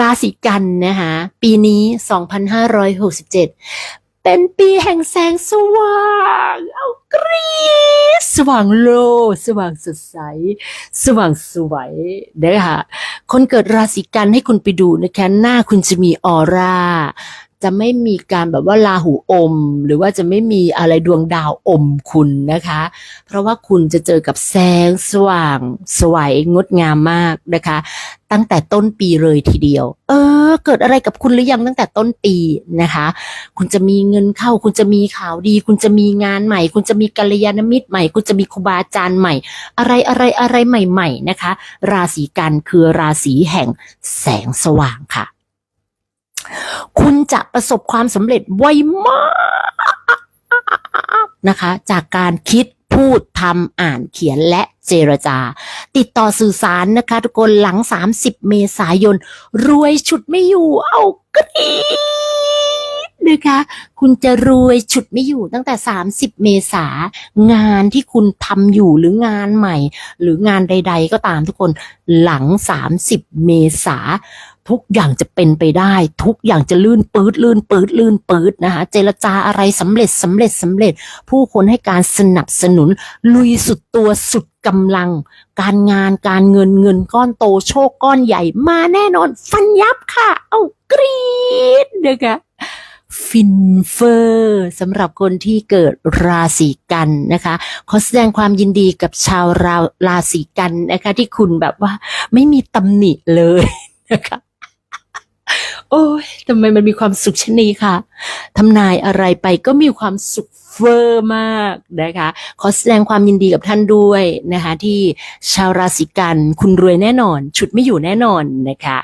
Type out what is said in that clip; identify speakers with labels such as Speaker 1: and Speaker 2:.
Speaker 1: ราศีกันนะคะปีนี้ 2567 เป็นปีแห่งแสงสว่างเอากรีสว่างโล สว่างสดใส สว่างสวยนะคะคนเกิดราศีกันให้คุณไปดูนะคะ หน้าคุณจะมีออร่า จะไม่มีการแบบว่าลาหูอม หรือว่าจะไม่มีอะไรดวงดาวอมคุณนะคะ เพราะว่าคุณจะเจอกับแสงสว่าง สวยงดงามมากนะคะ ตั้งแต่ต้นปีเลยทีเดียว เออ เกิดอะไรกับคุณหรือยังตั้งแต่ต้นปีนะคะ คุณจะมีเงินเข้า คุณจะมีข่าวดี คุณจะมีงานใหม่ คุณจะมีกัลยาณมิตรใหม่ คุณจะมีครูบาอาจารย์ใหม่ อะไรอะไรอะไรใหม่ ๆ นะคะ ราศีกันคือราศีแห่งแสงสว่างค่ะ คุณจะประสบความสำเร็จไวมากนะคะ จากการคิดพูดทำอ่านเขียนและเจรจา ติดต่อสื่อสารนะคะ ทุกคนหลัง 30 เมษายน รวยฉุดไม่อยู่ เอากรีดนะคะคุณจะรวยฉุดไม่อยู่ตั้งแต่ 30 เมษางานที่คุณทำอยู่หรืองานใหม่ หรืองานใด ๆ ก็ตามทุกคนหลัง 30 เมษา ทุกอย่างจะเป็นไปได้ ทุกอย่างจะลื่นปื๊ดลื่นปื๊ดลื่นปื๊ดนะคะเจรจาอะไรสำเร็จสำเร็จสำเร็จ ผู้คนให้การสนับสนุน ลุยสุดตัวสุดกำลัง การงานการเงินเงินก้อนโตโชคก้อนใหญ่มาแน่นอน ฟันยับค่ะ เอากรี๊ดนะคะฟินเฟอร์สำหรับคนที่เกิดราศีกันนะคะ ขอแสดงความยินดีกับชาวราราศีกันนะคะ ที่คุณแบบว่าไม่มีตำหนิเลยนะคะ ยทำไมมันมีความสุขเช่นนี้ค่ะทำนายอะไรไปก็มีความสุขเฟอร์มากนะคะ ขอแสดงความยินดีกับท่านด้วยนะคะ ที่ชาวราศีกันคุณรวยแน่นอน ชุดไม่อยู่แน่นอนนะคะ